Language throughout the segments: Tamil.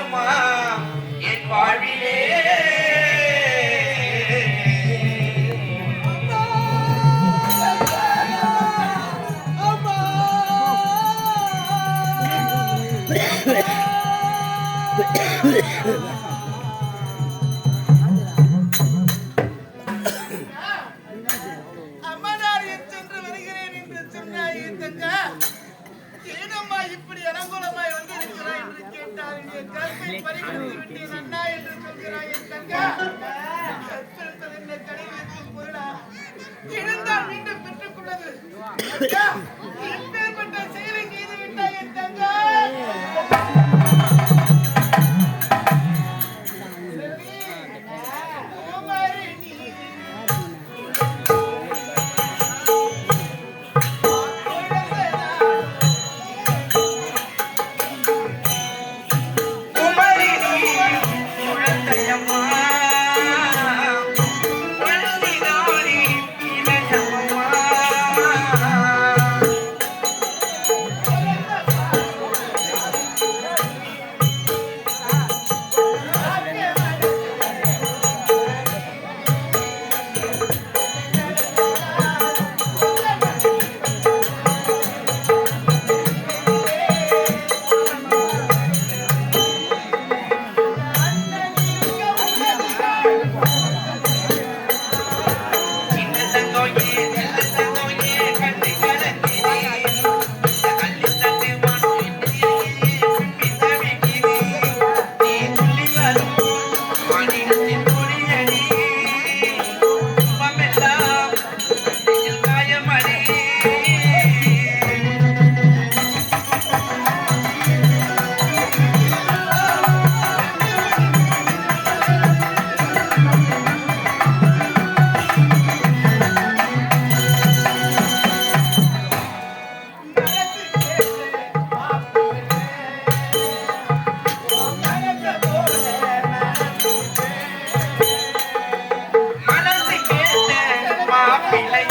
அம்மா என் வாழ்விலே Yeah. எழுந்தால் மீண்டும் பெற்றுக் happy.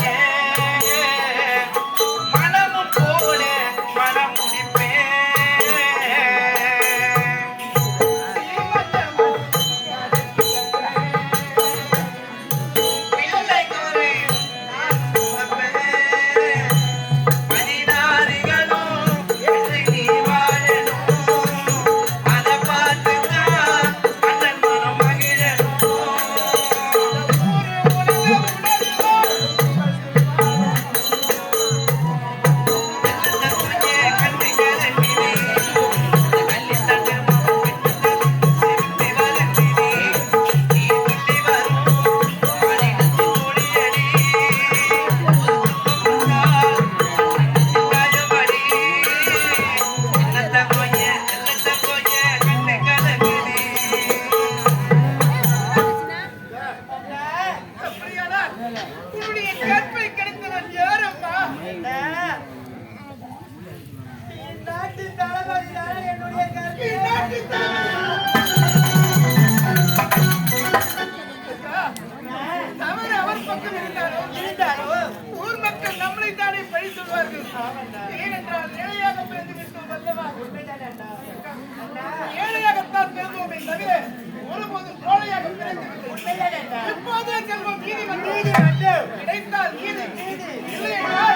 உன்னுடைய கற்பை கிடைத்தவன் ஏழையாகத்தான் பிறந்தோமே தவிர ஒருபோதும் கோழையாக பிறந்து இப்போதே செல்வம் what are you gonna? They start killing me.